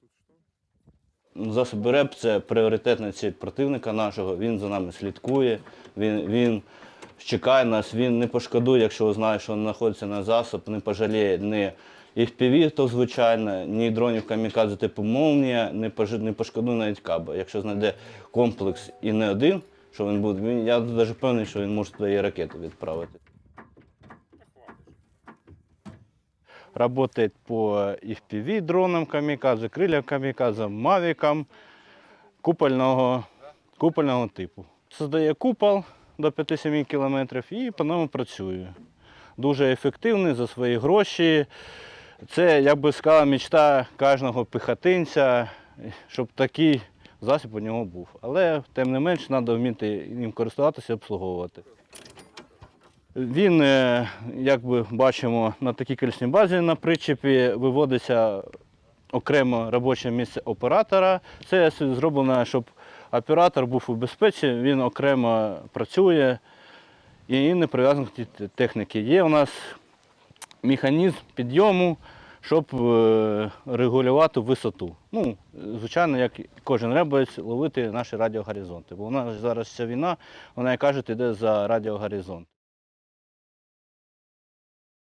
тут что? Засоби РЕП це пріоритетна ціль противника нашого. Він за нами слідкує, він, він чекає нас, він не пошкодує, якщо знає, що він знаходиться на засоб, не пожаліє ні FPV, то звичайно, ні дронів камікадзе типу молнія, не, не пошкодує навіть каба. Якщо знайде комплекс і не один, що він буде, я навіть впевнений, що він може туди і ракету відправити. Работает по FPV дронам камікадзе, крилям камікадзе, мавікам купольного, купольного типу. Создає купол до 5-7 кілометрів і по ньому працює. Дуже ефективний за свої гроші. Це, як би сказала, мечта кожного піхотинця, щоб такий засіб у нього був. Але тим не менш треба вміти їм користуватися і обслуговувати. Він, е, як би бачимо, на такій колісній базі на причепі виводиться окремо робоче місце оператора. Це зроблено, щоб оператор був у безпеці, він окремо працює і не прив'язаний до техніки. Є у нас механізм підйому, щоб е, регулювати висоту. Ну, звичайно, як кожен ребець, ловити наші радіогоризонти. Бо у нас зараз ця війна, вона, як кажуть, йде за радіогоризонт.